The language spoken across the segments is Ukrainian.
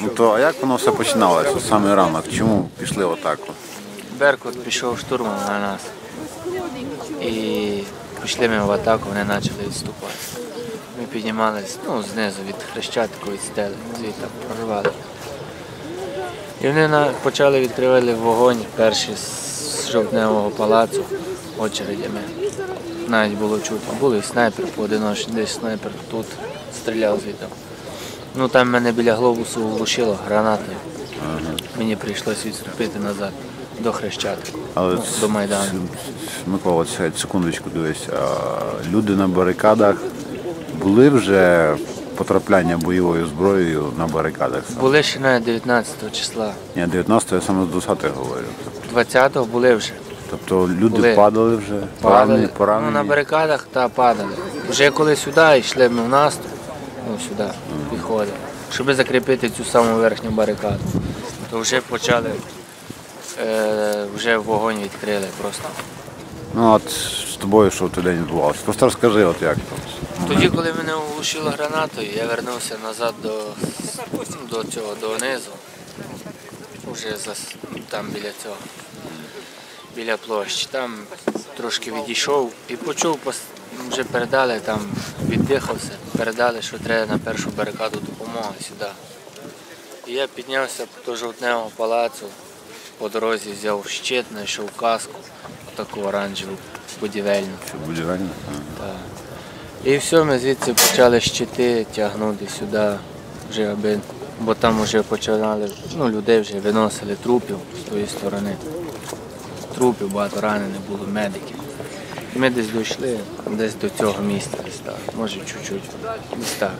Ну то а як воно все починалося? Саме ранок? Чому пішли в атаку? Беркут пішов штурмом на нас. І пішли ми в атаку, вони почали відступати. Ми піднімались ну, знизу від хрещатику, від стели, звідти прорвали. І вони почали відкривати вогонь перші з жовтневого палацу очередями. Навіть було чутно. Були снайпер поодиночні, десь снайпер тут стріляв звідти. Ну там мене біля глобусу влучило гранатою. Мені прийшлося відступити назад до Хрещатику, Але ну, до Майдану. Микола, секундочку, дивись. А, люди на барикадах були вже потрапляння бойовою зброєю на барикадах? Були ще навіть 19 числа. Ні, 19 я саме з 20 говорю. 20-го були вже. Тобто люди Були. падали вже, Падали. поранені, поранені. Ну, на барикадах та падали. Вже коли сюди йшли ми в наступ, ну сюди підходили, щоб закріпити цю саму верхню барикаду, то вже почали, е, вже вогонь відкрили просто. Ну от з тобою що той день відбувалося? Просто розкажи, от як там. Тоді, коли мене оглушило гранатою, я вернувся назад до, до цього, до низу. Уже за, там біля цього, біля площі. Там трошки відійшов і почув, вже передали, там віддихався, передали, що треба на першу барикаду допомоги сюди. І я піднявся до жовтневого палацу, по дорозі взяв щит, знайшов каску, таку оранжеву, будівельну. Що будівельне? Так. І все, ми звідси почали щити тягнути сюди, вже аби, бо там вже починали, ну, людей вже виносили трупів з тої сторони. Трупів багато ранених було, медиків. І ми десь дійшли, десь до цього місця, десь так, може чуть-чуть, десь так.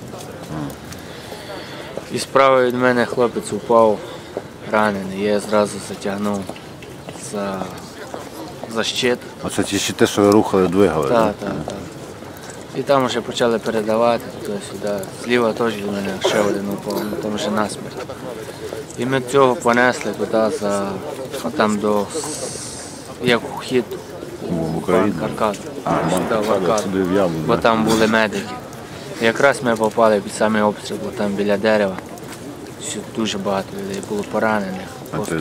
І справа від мене хлопець упав ранений, я зразу затягнув за, за щит. Оце ті щити, що ви рухали, двигали. Так, так, так. І там вже почали передавати туди-сюди. Зліва теж від мене ще один упав, ну там вже насмерть. І ми цього понесли туди за там до як вхід. Каркас. Каркас, сюди в яму, Бо там були медики. Якраз ми попали під самий обстріл, бо там біля дерева. Всю- Дуже багато людей було поранених. А Просто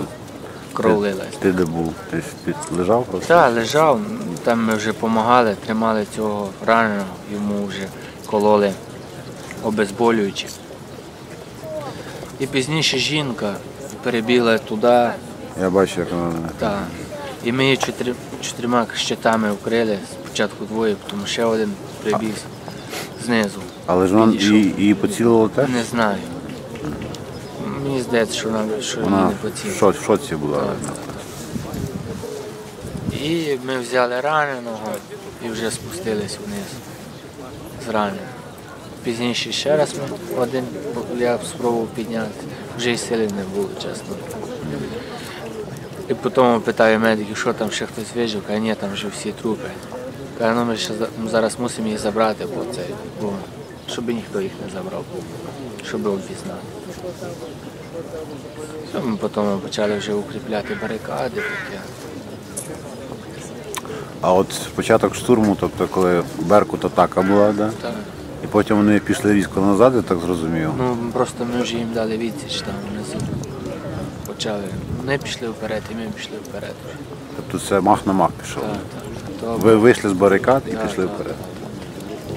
кров лилась. Ти де був? Ти під лежав просто? Так, лежав, там ми вже допомагали, тримали цього раненого, йому вже кололи обезболюючи. І пізніше жінка перебігла туди, Я бачу, як вона. та, і ми її чотирма щитами вкрили, спочатку двоє, потім ще один прибіг знизу. Але ж вона її, поцілило теж? Не знаю. Мені здається, що вона що Вона не поцілила. в шоці була. І ми взяли раненого і вже спустились вниз з раненим. Пізніше ще раз ми один я спробував підняти, вже й сили не було, чесно. І потім питаю медиків, що там ще хтось вижив, каже, ні, там вже всі трупи. Каже, ну ми ще зараз мусимо їх забрати, бо це, бо, щоб ніхто їх не забрав, щоб обізнати. Ми потім почали вже укріпляти барикади таке. А от початок штурму, тобто коли Беркут атака була, да? Так. і потім вони пішли різко назад, я так зрозумів. Ну просто ми вже їм дали відсіч там внизу. Почали. Вони пішли вперед, і ми пішли вперед. Тобто це мах на мах пішов. Так, так. Ви вийшли з барикад і Так, пішли так, вперед.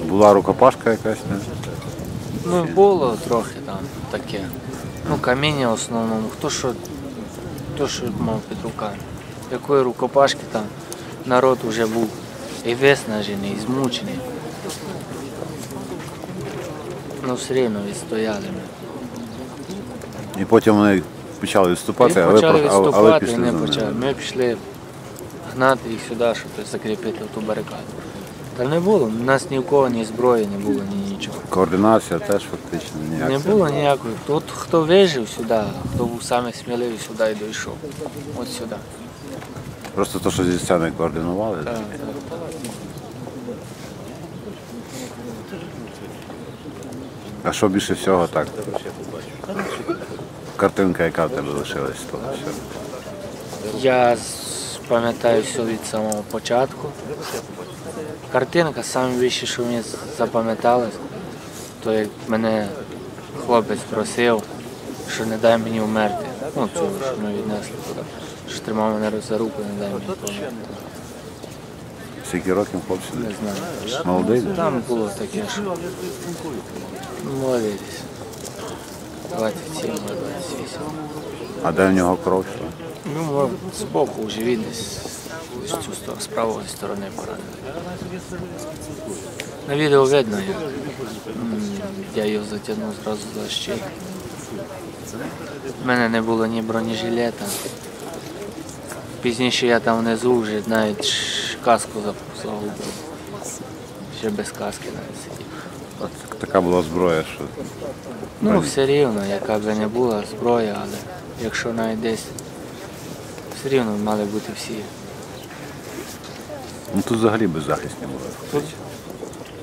Була рукопашка якась, не? Ну було трохи там таке. Ну каміння в основному, хто що, хто що мав під руками. Якої рукопашки там народ вже був і виснажений, і змучений. Ну все рівно відстояли ми. І потім вони почали відступати, І а ви, почали відступати, і пішли ними. почали. Ми пішли гнати їх сюди, щоб закріпити ту барикаду. Та не було, у нас ні в кого ні зброї не було, ні нічого. Координація теж фактично ніяк. Не було ніякої. Тут хто вижив сюди, хто був саме сміливий сюди і дійшов. От сюди. Просто то, що зі сцени координували. Так, так. А що більше всього так? Картинка, яка в тебе лишилась того всього. Я пам'ятаю все від самого початку. Картинка найбільше, що мені запам'яталось, то як мене хлопець просив, що не дай мені вмерти. Ну, цього, що ми віднесли туди. Що тримав мене за руку, не дай мені померти. Скільки років хлопці? Не знаю. Молодий? Там було таке, що молодий десь. 27 28. А де в нього кров? йшла? Ну, мо- збоку в живіт десь з цю з правої сторони поранений. На відео видно, як я його затягнув зразу за щей. У мене не було ні бронежилета. Пізніше я там внизу вже навіть каску загубив. Ще без каски навіть сидів. Така була зброя, що Ну, все рівно, яка б не була зброя, але якщо навіть десь все рівно мали бути всі. ну тут взагалі беззахисні були. Тут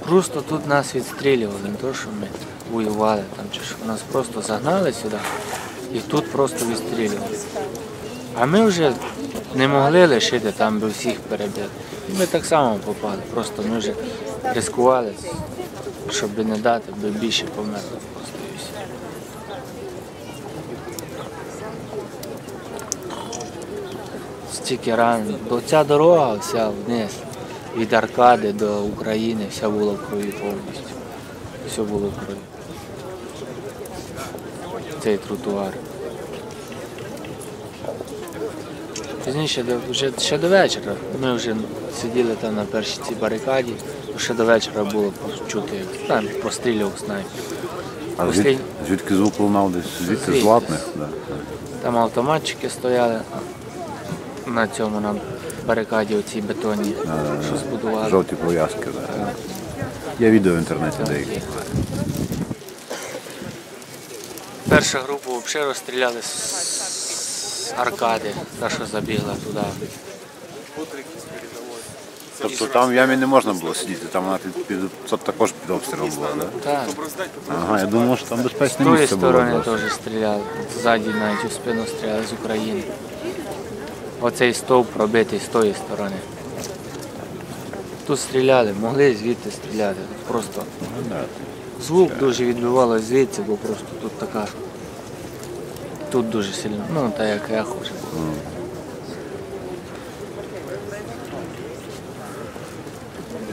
просто тут нас відстрілювали, не то, що ми воювали там чи що. Нас просто загнали сюди і тут просто відстрілювали. А ми вже не могли лишити, там би всіх перебили. І ми так само попали. Просто ми вже ризикували, щоб не дати, би більше все. Стільки ран. Бо ця дорога вся вниз, від Аркади до України, вся була в крові повністю. Все було в крові. Цей тротуар. Пізніше вже ще до вечора. Ми вже сиділи там на першій цій барикаді, ще до вечора було чути, як там пострілював снайпер. А звід, звідки звук лунав десь? Звідти з латних? Да. Там автоматчики стояли на цьому на барикаді оцій бетонні, що збудували. Жовті пов'язки. Да. Є відео в інтернеті деякі. Перша група взагалі розстріляли з з аркади, та що забігла туди. Тобто там в ямі не можна було сидіти, там вона під, під, також під обстрілом була, да? Так. Ага, я думав, що там З безпечне тої місце було. сторони теж стріляли, ззаді навіть у спину стріляли з України. Оцей стовп пробитий з тої сторони. Тут стріляли, могли звідти стріляти. Просто Ну, звук дуже відбивало звідси, бо просто тут така. Тут дуже сильно, ну так як вже було.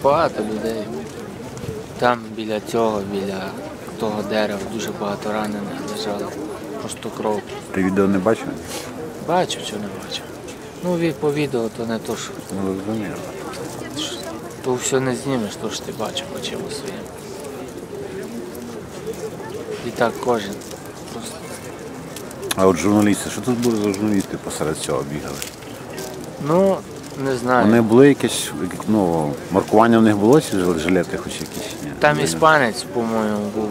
Багато людей. Там біля цього, біля того дерева дуже багато ранених лежало. Просто кров. Ти відео не бачив? Бачу чи не бачу. Ну, по відео то не то, що Ну, розумію. то все не знімеш, то що ти бачив очима своїм. І так кожен. А от журналісти, що тут були за журналісти посеред цього бігали? Ну, не знаю. Вони були якісь, ну, маркування в них було жил- жилети хоч якісь? Ні. Там Ні. іспанець, по-моєму, був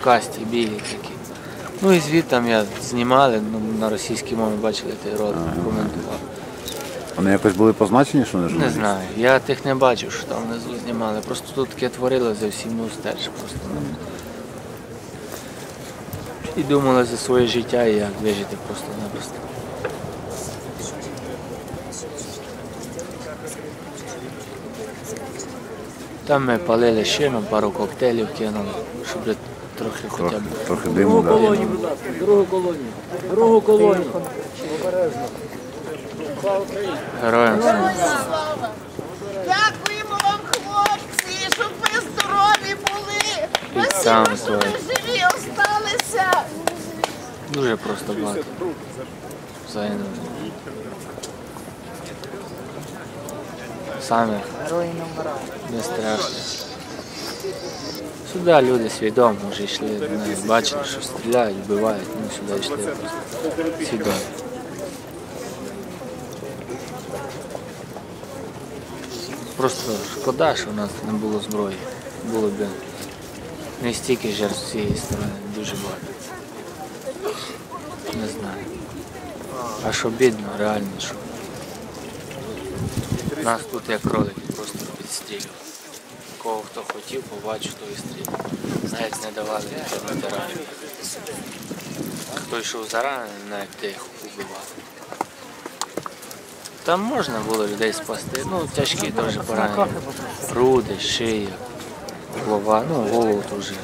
в касті білий такий. Ну і звідти там я знімали, ну, на російській мові бачили той ролик, коментував. Вони якось були позначені, що вони Не журналісти? знаю, я тих не бачив, що там внизу знімали. Просто тут таке творили за всім не устежиш просто. ну. І думали за своє життя і як вижити просто-напросто. Там ми палили шину, пару коктейлів кинули, щоб трохи хоча б. трохи диму, да. Другу колонію. Другу колонію. Героям слава. Дякуємо вам, хлопці, щоб ви здорові були. І Спасибо, що ви. Дуже просто багато. Загинули. Саме не страшно. Сюди люди свідомо вже йшли, не бачили, що стріляють, вбивають, ну сюди йшли просто свідомо. Просто шкода, що в нас не було зброї. Було б не стільки жертв з цієї сторони, дуже багато. Не знаю. А що бідно, реально, що. Нас тут як кролики просто підстрілювали. Кого хто хотів, побачив, то і стріляв. Навіть не давали ранені. Хто йшов заранений, навіть тих убивав. Там можна було людей спасти, ну тяжкі теж поранення. Груди, шия, голова, ну голову вже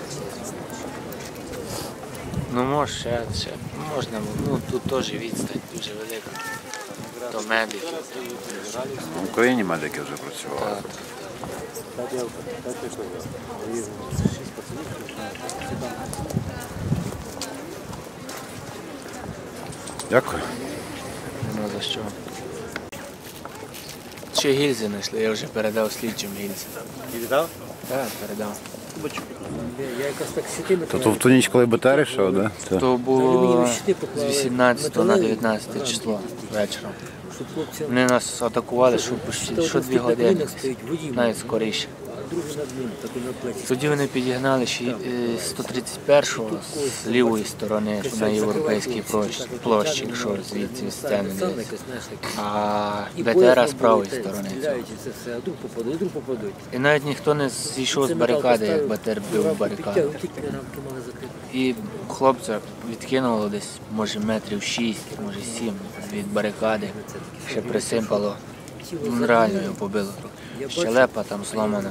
Ну може ще, ще можна, ну тут теж відстань дуже велика. До медиків. В Україні медики вже працювали. Так. Дякую. Нема за що. Ще гільзи знайшли, я вже передав слідчим гільзи. Віддав? Так, передав. То, то в ту ніч, коли БТР йшов, да? То... То було з 18 на 19 число вечором. Вони нас атакували, що що дві години, навіть скоріше. Тоді вони підігнали ще й, е, 131-го з лівої сторони на європейській площі, якщо звідси сцени. А БТР з правої сторони. І навіть ніхто не зійшов з барикади, як БТР бив барикаду. І хлопця відкинуло десь, може, метрів 6, може 7 від барикади. Ще присипало. Ну, реально його побило. Щелепа там зломана.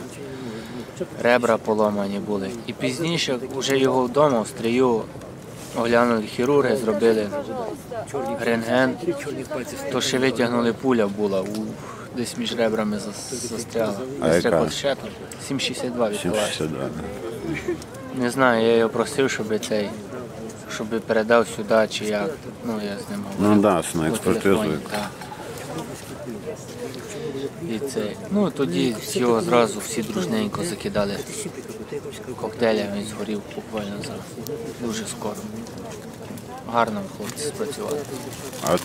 Ребра поломані були. І пізніше вже його вдома в стрію оглянули хірурги, зробили рентген. То ще витягнули пуля була, десь між ребрами застряла. А Десь яка? 7,62 відхилася. 762. да. Не знаю, я його просив, щоб цей, щоб передав сюди чи як. Ну я з ним говорив. Ну да, на експертизу. І це. Ну тоді його зразу всі дружненько закидали коктейлями, він згорів буквально за дуже скоро. Гарно хлопці спрацювали. А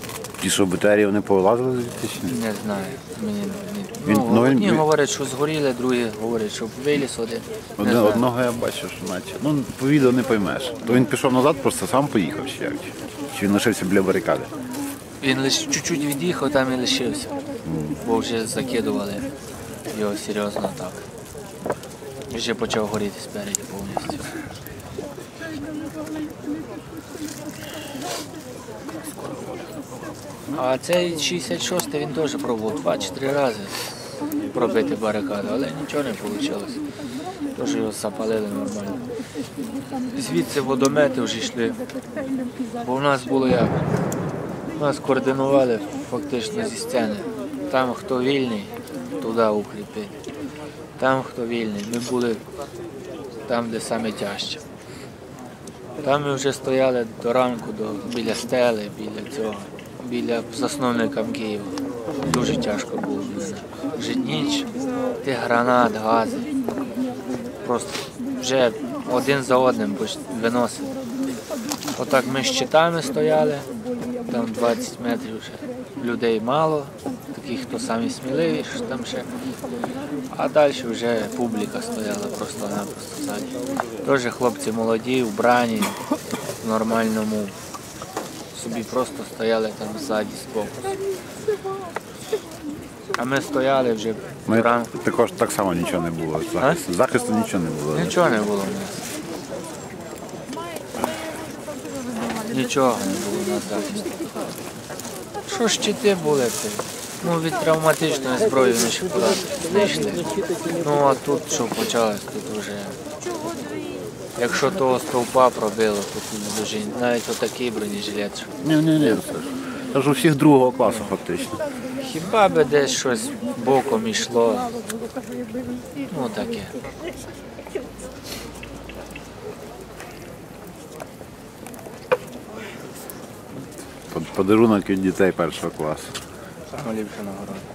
ті, що БТРі, вони повилазили звідти? чи ні? Не знаю. Мені не- Він- ну, ну, він- одні він- говорять, що згоріли, другі говорять, що виліз один. Не знаю. одного я бачив, що наче. Ну, по відео не поймеш. То він пішов назад, просто сам поїхав чи як? Чи він лишився біля барикади? Він лише чуть-чуть від'їхав, там і лишився. Бо вже закидували його серйозно так. Вже почав горіти спереді повністю. А цей 66-й він теж пробував два чи три рази пробити барикаду, але нічого не вийшло. Теж його запалили нормально. Звідси водомети вже йшли. Бо в нас було як? Нас координували фактично зі сцени. Там хто вільний, туди укріпити. Там хто вільний. Ми були там, де саме тяжче. Там ми вже стояли до ранку до, біля стели, біля цього, біля засновника Києва. Дуже тяжко було. Вже ніч, тих гранат, гази. Просто вже один за одним виносили. Отак ми з щитами стояли, там 20 метрів ще. Людей мало, таких, хто самі сміливіші, там ще. А далі вже публіка стояла просто-напросто ззаді. Теж хлопці молоді, вбрані, в нормальному. Собі просто стояли там ззаді збоку. А ми стояли вже Ми ранку. також так само нічого не було. Захисту, захисту нічого не було. Нічого не було в нас. Нічого не було на захисті. Що щити були це? Ну, від травматичної зброї вони ще куди не йшли. Ну а тут що почалось, тут вже. Якщо того стовпа пробило, то тут дуже навіть отакий бронежилет. Ні, ні, ні. Це ж, це ж у всіх другого класу фактично. Хіба би десь щось боком йшло. Ну таке. Подарунок від дітей першого класу. Саме ліпша нагорода.